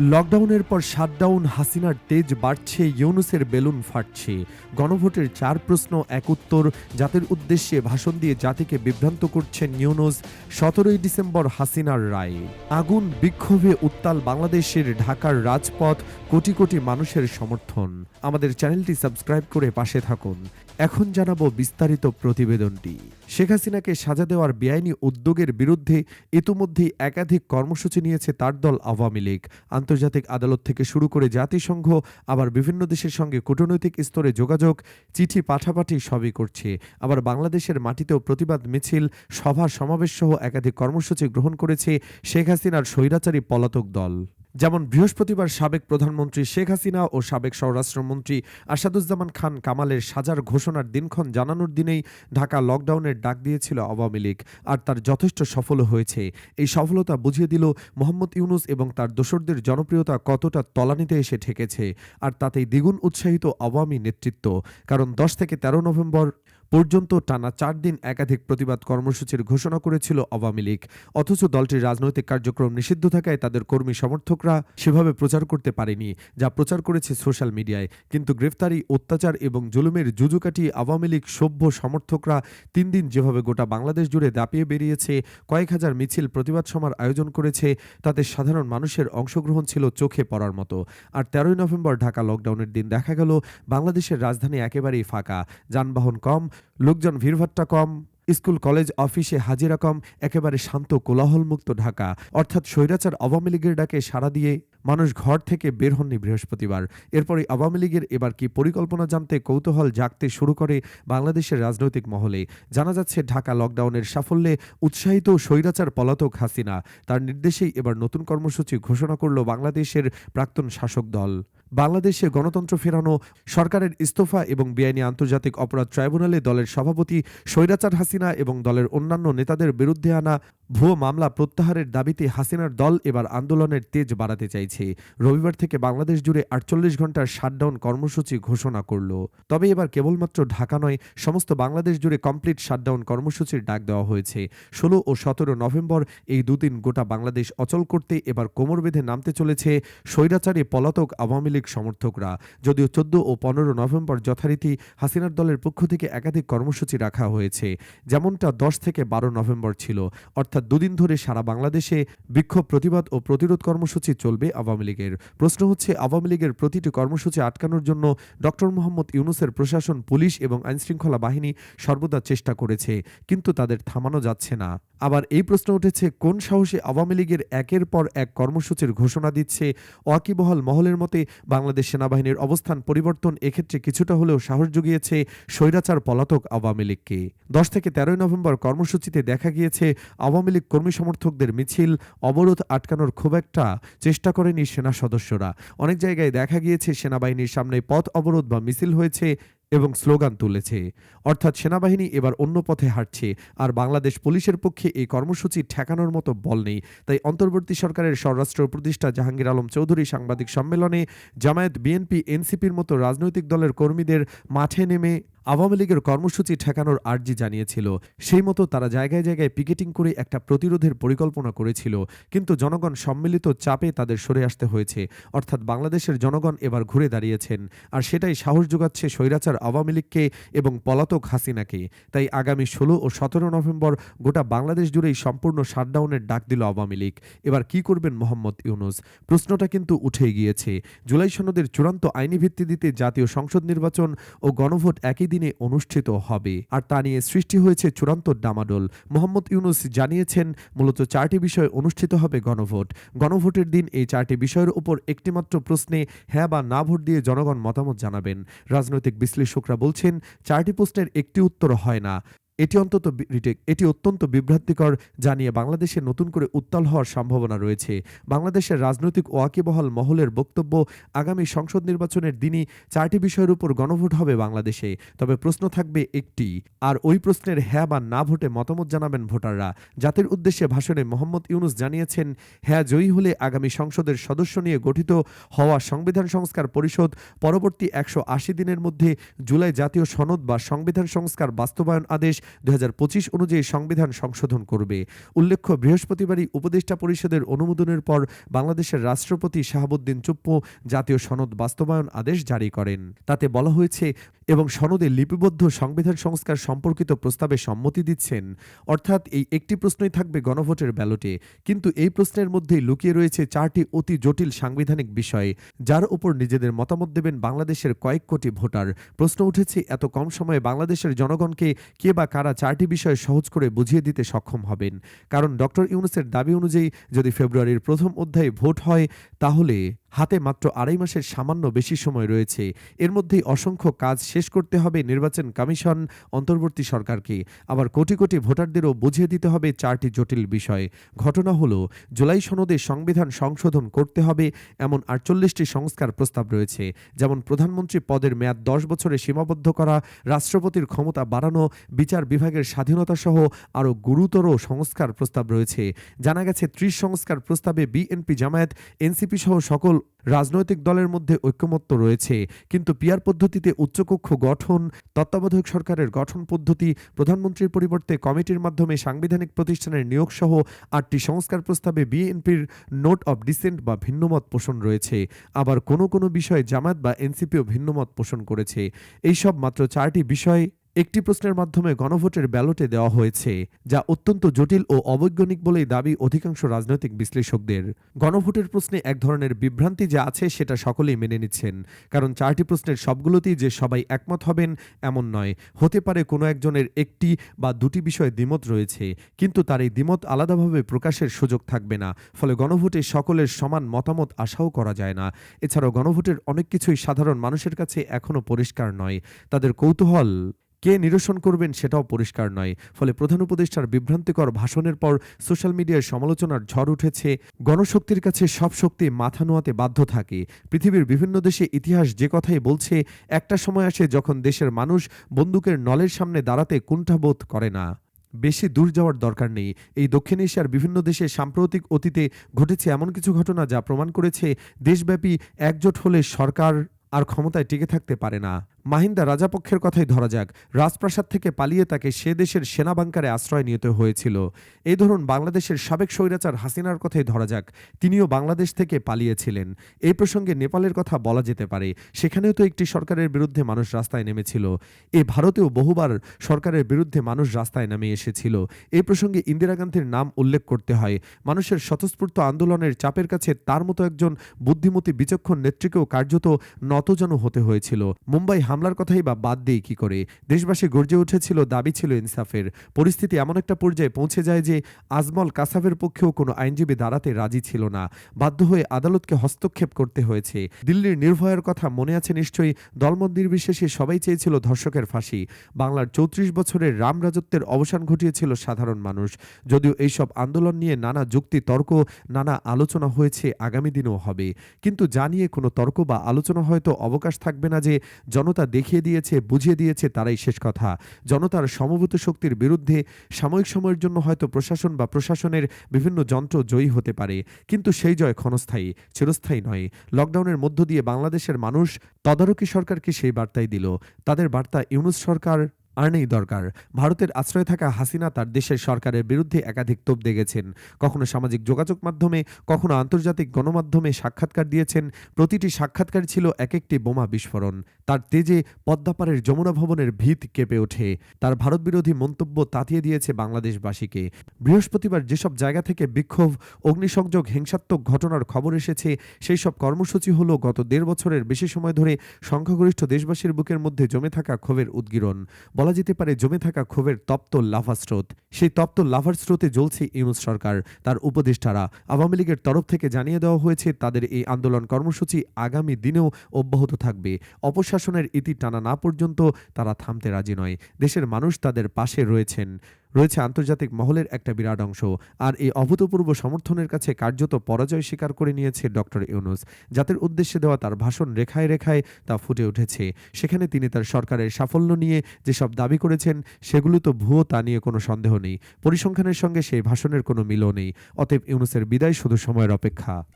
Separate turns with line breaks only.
লকডাউনের পর শাটডাউন, হাসিনার তেজ বাড়ছে, ইউনুসের বেলুন ফাটছে। গণভোটের চার প্রশ্ন, এক উত্তর। জাতির উদ্দেশ্যে ভাষণ দিয়ে জাতিকে বিভ্রান্ত করছেন ইউনুস। সতেরোই ডিসেম্বর হাসিনার রায়। আগুন, বিক্ষোভে উত্তাল বাংলাদেশের ঢাকার রাজপথ, কোটি কোটি মানুষের সমর্থন। আমাদের চ্যানেলটি সাবস্ক্রাইব করে পাশে থাকুন। এখন জানাব বিস্তারিত প্রতিবেদনটি। শেখ হাসিনাকে সাজা দেওয়ার বেআইনি উদ্যোগের বিরুদ্ধে ইতোমধ্যেই একাধিক কর্মসূচি নিয়েছে তার দল আওয়ামী লীগ। আন্তর্জাতিক আদালত থেকে শুরু করে জাতিসংঘ, আবার বিভিন্ন দেশের সঙ্গে কূটনৈতিক স্তরে যোগাযোগ, চিঠি পাঠাপাঠি সবই করছে। আবার বাংলাদেশের মাটিতেও প্রতিবাদ মিছিল, সভা সমাবেশ সহ একাধিক কর্মসূচি গ্রহণ করেছে শেখ হাসিনার স্বৈরাচারী পলাতক দল। যেমন বৃহস্পতিবার সাবেক প্রধানমন্ত্রী শেখ হাসিনা ও সাবেক স্বরাষ্ট্রমন্ত্রী আসাদুজ্জামান খান কামালের সাজার ঘোষণার দিনক্ষণ জানানোর দিনেই ঢাকা লকডাউনের ডাক দিয়েছিল আওয়ামী লীগ। আর তার যথেষ্ট সফল হয়েছে। এই সফলতা বুঝিয়ে দিল মোহাম্মদ ইউনুস এবং তার দোসরদের জনপ্রিয়তা কতটা তলানিতে এসে ঠেকেছে। আর তাতেই দ্বিগুণ উৎসাহিত আওয়ামী নেতৃত্ব। কারণ দশ থেকে তেরো নভেম্বর পর্যন্ত টানা চার দিন একাধিক প্রতিবাদ কর্মসূচির ঘোষণা করেছিল আওয়ামী লীগ। অথচ দলটির রাজনৈতিক কার্যক্রম নিষিদ্ধ থাকায় তাদের কর্মী সমর্থকরা সেভাবে প্রচার করতে পারেনি, যা প্রচার করেছে সোশ্যাল মিডিয়ায়। কিন্তু গ্রেফতারি, অত্যাচার এবং জুলুমের জুজু কাটিয়ে আওয়ামী লীগ সভ্য সমর্থকরা তিন দিন যেভাবে গোটা বাংলাদেশ জুড়ে দাপিয়ে বেরিয়েছে, কয়েক হাজার মিছিল প্রতিবাদ সমার আয়োজন করেছে, তাতে সাধারণ মানুষের অংশগ্রহণ ছিল চোখে পড়ার মতো। আর তেরোই নভেম্বর ঢাকা লকডাউনের দিন দেখা গেল, বাংলাদেশের রাজধানী একেবারেই ফাঁকা, যানবাহন কম লোকজন ভিড়ভাট্টা কম, স্কুল, কলেজ, অফিসে হাজিরা কম, একেবারে শান্ত কোলাহলমুক্ত ঢাকা। অর্থাৎ স্বৈরাচার আওয়ামী লীগের ডাকে সাড়া দিয়ে মানুষ ঘর থেকে বের হননি বৃহস্পতিবার। এরপরে আওয়ামী লীগের এবার কি পরিকল্পনা জানতে কৌতূহল জাগতে শুরু করে বাংলাদেশের রাজনৈতিক মহলে। জানা যাচ্ছে, ঢাকা লকডাউনের সাফল্যে উৎসাহিত স্বৈরাচার পলাতক হাসিনা। তার নির্দেশেই এবার নতুন কর্মসূচি ঘোষণা করল বাংলাদেশের প্রাক্তন শাসক দল। বাংলাদেশে গণতন্ত্র ফেরানো, সরকারের ইস্তফা এবং বেআইনি আন্তর্জাতিক অপরাধ ট্রাইব্যুনালে দলের সভাপতি স্বৈরাচার হাসিনা এবং দলের অন্যান্য নেতাদের বিরুদ্ধে আনা ভুয়ো মামলা প্রত্যাহারের দাবিতে হাসিনার দল এবার আন্দোলনের তেজ বাড়াতে চাইছে। রবিবার থেকে বাংলাদেশ জুড়ে আটচল্লিশ ঘণ্টার শাটডাউন কর্মসূচি ঘোষণা করল। তবে এবার কেবলমাত্র ঢাকা নয়, সমস্ত বাংলাদেশ জুড়ে কমপ্লিট শাটডাউন কর্মসূচির ডাক দেওয়া হয়েছে। ষোলো ও সতেরো নভেম্বর এই দুদিন গোটা বাংলাদেশ অচল করতে এবার কোমর বেঁধে নামতে চলেছে স্বৈরাচারে পলাতক আওয়ামী লীগ সমর্থকরা। যদিও চোদ্দ ও পনেরো নভেম্বর যথারীতি হাসিনার দলের পক্ষ থেকে একাধিক কর্মসূচি রাখা হয়েছে। যেমনটা দশ থেকে বারো নভেম্বর ছিল। অর্থাৎ দুদিন ধরে সারা বাংলাদেশে বিক্ষোভ, প্রতিবাদ ও প্রতিরোধ কর্মসূচি চলবে আওয়ামী লীগের। প্রশ্ন হচ্ছে, আওয়ামী লীগের প্রতিটি কর্মসূচি আটকানোর জন্য ডক্টর মোহাম্মদ ইউনুসের প্রশাসন, পুলিশ এবং আইনশৃঙ্খলা বাহিনী সর্বদা চেষ্টা করেছে, কিন্তু তাদের থামানো যাচ্ছে না। আবার এই প্রশ্ন উঠেছে, কোন সাহসে আওয়ামী লীগের একের পর এক কর্মসূচির ঘোষণা দিচ্ছে? ওয়াকিবহল মহলের মতে বাংলাদেশ সেনাবাহিনীর অবস্থান পরিবর্তন এক্ষেত্রে কিছুটা হলেও সাহস জুগিয়েছে স্বৈরাচার পলাতক আওয়ামী লীগকে। দশ থেকে তেরোই নভেম্বর কর্মসূচিতে দেখা গিয়েছে, আওয়ামী লীগ কর্মী সমর্থকদের মিছিল অবরোধ আটকানোর খুব একটা চেষ্টা করেনি সেনা সদস্যরা। অনেক জায়গায় দেখা গিয়েছে, সেনাবাহিনীর সামনে পথ অবরোধ বা মিছিল হয়েছে এবং স্লোগান তুলেছে। অর্থাৎ সেনাবাহিনী এবার অন্য পথে হাঁটছে, আর বাংলাদেশ পুলিশের পক্ষে এই কর্মসূচি ঠেকানোর মতো বল নেই। তাই অন্তর্বর্তী সরকারের স্বরাষ্ট্র প্রতিষ্ঠা জাহাঙ্গীর আলম চৌধুরী সাংবাদিক সম্মেলনে জামায়াত, বিএনপি, এনসিপির মতো রাজনৈতিক দলের কর্মীদের মাঠে নেমে আওয়ামী লীগের কর্মসূচি ঠেকানোর আর্জি জানিয়েছিল। সেই মতো তারা জায়গায় জায়গায় পিকেটিং করে একটা প্রতিরোধের পরিকল্পনা করেছিল। কিন্তু জনগণ সম্মিলিত চাপে তাদের সরে আসতে হয়েছে। অর্থাৎ বাংলাদেশের জনগণ এবার ঘুরে দাঁড়িয়েছেন। আর সেটাই সাহস যোগাচ্ছে স্বৈরাচার আওয়ামী লীগকে এবং পলাতক হাসিনাকে। তাই আগামী ষোলো ও সতেরো নভেম্বর গোটা বাংলাদেশ জুড়েই সম্পূর্ণ শাটডাউনের ডাক দিল আওয়ামী লীগ। এবার কি করবেন মোহাম্মদ ইউনুস? প্রশ্নটা কিন্তু উঠে গিয়েছে। জুলাই সনদের চূড়ান্ত আইনি ভিত্তি দিতে জাতীয় সংসদ নির্বাচন ও গণভোট একই দিনে অনুষ্ঠিত হবে। আর তা নিয়ে সৃষ্টি হয়েছে চূড়ান্ত ডামাডোল। মোহাম্মদ ইউনুস জানিয়েছেন, মূলত চারটি বিষয় অনুষ্ঠিত হবে গণভোট। গণভোটের দিন এই চারটি বিষয়ের উপর একটিমাত্র প্রশ্নে হ্যাঁ বা না ভোট দিয়ে জনগণ মতামত জানাবেন। রাজনৈতিক বিশ্লেষকরা বলছেন, চারটি প্রশ্নের একটি উত্তর হয় না। এটি অন্তত রিটেক- এটি অত্যন্ত বিভ্রান্তিকর জানিয়ে বাংলাদেশে নতুন করে উত্তাল হওয়ার সম্ভাবনা রয়েছে। বাংলাদেশের রাজনৈতিক ওয়াকিবহাল মহলের বক্তব্য আগামী সংসদ নির্বাচনের দিনই চারটি বিষয়ের উপর গণভোট হবে বাংলাদেশে। তবে প্রশ্ন থাকবে একটি, আর ওই প্রশ্নের হ্যাঁ বা না ভোটে মতামত জানাবেন ভোটাররা। জাতির উদ্দেশ্যে ভাষণে মোহাম্মদ ইউনুস জানিয়েছেন হ্যাঁ জয়ী হলে আগামী সংসদের সদস্য নিয়ে গঠিত হওয়া সংবিধান সংস্কার পরিষদ পরবর্তী একশো আশি দিনের মধ্যে জুলাই জাতীয় সনদ বা সংবিধান সংস্কার বাস্তবায়ন আদেশ দু হাজার পঁচিশ অনুযায়ী সংবিধান সংশোধন করবে। উল্লেখ্য, বৃহস্পতিবারই উপদেষ্টা পরিষদের অনুমোদনের পর বাংলাদেশের রাষ্ট্রপতি শাহাবুদ্দিন চুপ্পু জাতীয় সনদ বাস্তবায়ন আদেশ জারি করেন। তাতে বলা হয়েছে, এবং সনদে লিপিবদ্ধ সংবিধান সংস্কার সম্পর্কিত প্রস্তাবে সম্মতি দিচ্ছেন। অর্থাৎ এই একটি প্রশ্নই থাকবে গণভোটের ব্যালটে। কিন্তু এই প্রশ্নের মধ্যেই লুকিয়ে রয়েছে চারটি অতি জটিল সাংবিধানিক বিষয়, যার উপর নিজেদের মতামত দেবেন বাংলাদেশের কয়েক কোটি ভোটার। প্রশ্ন উঠেছে, এত কম সময়ে বাংলাদেশের জনগণকে কে বা কারা চারটি বিষয় সহজ করে বুঝিয়ে দিতে সক্ষম হবেন। কারণ ডক্টর ইউনুসের দাবি অনুযায়ী যদি ফেব্রুয়ারির প্রথম অধ্যায়ে ভোট হয়, তাহলে হাতে মাত্র আড়াই মাসের সামান্য বেশি সময় রয়েছে। এর মধ্যেই অসংখ্য কাজ শেষ করতে হবে নির্বাচন কমিশন অন্তর্বর্তী সরকারকে। আবার কোটি কোটি ভোটারদেরও বুঝিয়ে দিতে হবে চারটি জটিল বিষয়। ঘটনা হলো, জুলাই সনদে সংবিধান সংশোধন করতে হবে এমন আটচল্লিশটি সংস্কার প্রস্তাব রয়েছে। যেমন প্রধানমন্ত্রী পদের মেয়াদ দশ বছরে সীমাবদ্ধ করা, রাষ্ট্রপতির ক্ষমতা বাড়ানো, বিচার বিভাগের স্বাধীনতা সহ আরও গুরুতর সংস্কার প্রস্তাব রয়েছে। জানা গেছে ত্রিশ সংস্কার প্রস্তাবে বিএনপি জামায়াত, এনসিপি সহ সকল রাজনৈতিক দলের মধ্যে ঐক্যমত্য রয়েছে। কিন্তু পিয়ার পদ্ধতিতে উচ্চকক্ষ গঠন, তত্ত্বাবধায়ক সরকারের গঠন পদ্ধতি, প্রধানমন্ত্রীর পরিবর্তে কমিটির মাধ্যমে সাংবিধানিক প্রতিষ্ঠানের নিয়োগ সহ আটটি সংস্কার প্রস্তাবে বিএনপির নোট অব ডিসেন্ট বা ভিন্নমত পোষণ রয়েছে। আবার কোনো কোনো বিষয়ে জামাত বা এনসিপিও ভিন্নমত পোষণ করেছে। এইসব মাত্র চারটি বিষয় একটি প্রশ্নের মাধ্যমে গণভোটের ব্যালটে দেওয়া হয়েছে, যা অত্যন্ত জটিল ও অবৈজ্ঞানিক বলেই দাবি অধিকাংশ রাজনৈতিক বিশ্লেষকদের। গণভোটের প্রশ্নে এক ধরনের বিভ্রান্তি যা আছে সেটা সকলেই মেনে নিচ্ছেন, কারণ চারটি প্রশ্নের সবগুলোতেই যে সবাই একমত হবেন এমন নয়। হতে পারে কোনো একজনের একটি বা দুটি বিষয়ে দ্বিমত রয়েছে, কিন্তু তার এই দ্বিমত আলাদাভাবে প্রকাশের সুযোগ থাকবে না, ফলে গণভোটে সকলের সমান মতামত আশাও করা যায় না। এছাড়াও গণভোটের অনেক কিছুই সাধারণ মানুষের কাছে এখনও পরিষ্কার নয়। তাদের কৌতূহল কে নিরসন করবেন সেটাও পরিষ্কার নয়। ফলে প্রধান উপদেষ্টার বিভ্রান্তিকর ভাষণের পর সোশ্যাল মিডিয়ায় সমালোচনার ঝড় উঠেছে। গণশক্তির কাছে সব শক্তি মাথা নোয়াতে বাধ্য থাকে। পৃথিবীর বিভিন্ন দেশে ইতিহাস যে কথাই বলছে, একটা সময় আসে যখন দেশের মানুষ বন্দুকের নলের সামনে দাঁড়াতে কুণ্ঠাবোধ করে না। বেশি দূর যাওয়ার দরকার নেই। এই দক্ষিণ এশিয়ার বিভিন্ন দেশে সাম্প্রতিক অতীতে ঘটেছে এমন কিছু ঘটনা যা প্রমাণ করেছে, দেশব্যাপী একজোট হলে সরকার আর ক্ষমতায় টিকে থাকতে পারে না। মাহিন্দা রাজাপক্ষের কথাই ধরা যাক। রাজপ্রাসাদ থেকে পালিয়ে তাকে সে দেশের সেনা বাংকারে আশ্রয় নিতে হয়েছিল। এই ধরুন বাংলাদেশের সাবেক স্বৈরাচার হাসিনার কথাই ধরা যাক। তিনিও বাংলাদেশ থেকে পালিয়েছিলেন। এই প্রসঙ্গে নেপালের কথা বলা যেতে পারে। সেখানেও তো একটি সরকারের বিরুদ্ধে মানুষ রাস্তায় নেমেছিল। এ ভারতেও বহুবার সরকারের বিরুদ্ধে মানুষ রাস্তায় নামে এসেছিল। এই প্রসঙ্গে ইন্দিরা গান্ধীর নাম উল্লেখ করতে হয়। মানুষের স্বতঃস্ফূর্ত আন্দোলনের চাপের কাছে তার মতো একজন বুদ্ধিমতী বিচক্ষণ নেত্রীকেও কার্যত নতজানু হতে হয়েছিল। মুম্বাই হামলার কথাই বা বাদ দেই কি করে? দেশবাসী গর্জে উঠেছিল, দাবি ছিল ইনসাফের। পরিস্থিতি এমন একটা পর্যায়ে পৌঁছে যায় যে আজমল কাসাফের পক্ষেও কোনো আইনজীবী দাঁড়াতে রাজি ছিল না। বাধ্য হয়ে আদালতকে হস্তক্ষেপ করতে হয়েছে। দিল্লির নির্ভয়ার কথা মনে আছে নিশ্চয়ই, দলমত নির্বিশেষে সবাই চেয়েছিল ধর্ষকের ফাঁসি। বাংলার চৌত্রিশ বছরের রাম রাজত্বের অবসান ঘটিয়েছিল সাধারণ মানুষ। যদিও এইসব আন্দোলন নিয়ে নানা যুক্তি তর্ক, নানা আলোচনা হয়েছে আগামী দিনেও হবে। কিন্তু জানিয়ে কোনো তর্ক বা আলোচনা হয়তো অবকাশ থাকবে না যে জনতা দেখিয়ে দিয়েছে, বুঝিয়ে দিয়েছে, তারাই শেষ কথা। জনতার সমভূত শক্তির বিরুদ্ধে সাময়িক সময়ের জন্য হয়তো প্রশাসন বা প্রশাসনের বিভিন্ন যন্ত্র জয়ী হতে পারে, কিন্তু সেই জয় ক্ষণস্থায়ী, চিরস্থায়ী নয়। লকডাউনের মধ্য দিয়ে বাংলাদেশের মানুষ তদারকি সরকারকে সেই বার্তাই দিল। তাদের বার্তা ইউনুস সরকার আর নেই দরকার। ভারতের আশ্রয়ে থাকা হাসিনা তার দেশের সরকারের বিরুদ্ধে একাধিক তোপ দেখেছেন। কখনো সামাজিক যোগাযোগ মাধ্যমে, কখনো আন্তর্জাতিক গণমাধ্যমে সাক্ষাৎকার দিয়েছেন। প্রতিটি সাক্ষাৎকার ছিল এক একটি বোমা বিস্ফোরণ। তার তেজে পদ্মাপাড়ের যমুনা ভবনের ভিত কেঁপে ওঠে। তার ভারত বিরোধী মন্তব্য তাতিয়ে দিয়েছে বাংলাদেশবাসীকে। বৃহস্পতিবার যেসব জায়গা থেকে বিক্ষোভ, অগ্নিসংযোগ, হিংসাত্মক ঘটনার খবর এসেছে সেই সব কর্মসূচি হলো গত দেড় বছরের বেশি সময় ধরে সংখ্যাগরিষ্ঠ দেশবাসীর বুকের মধ্যে জমে থাকা ক্ষোভের উদ্গীরণ। বলা যেতে পারে জমে থাকা ক্ষোভের তপ্ত লাভার স্রোত। সেই তপ্ত লাভার স্রোতে জ্বলছে ইউনুস সরকার। তার উপদেষ্টারা আওয়ামী লীগের তরফ থেকে জানিয়ে দেওয়া হয়েছে, তাদের এই আন্দোলন কর্মসূচি আগামী দিনেও অব্যাহত থাকবে। অপশাসনের ইতি টানা না পর্যন্ত তারা থামতে রাজি নয়। দেশের মানুষ তাদের পাশে রয়েছেন। রয়েছে আন্তর্জাতিক মহলের একটা বিরাট অংশ। আর এই অভূতপূর্ব সমর্থনের কাছে কার্যত পরাজয় স্বীকার করে নিয়েছে ডক্টর ইউনুস। যাদের উদ্দেশ্যে দেওয়া তার ভাষণ রেখায় রেখায় তা ফুটে উঠেছে। সেখানে তিনি তার সরকারের সাফল্য নিয়ে যেসব দাবি করেছেন, সেগুলো তো ভুয়ো তা নিয়ে কোনো সন্দেহ নেই। পরিসংখ্যানের সঙ্গে সেই ভাষণের কোনো মিলও নেই। অতএব ইউনুসের বিদায় শুধু সময়ের অপেক্ষা।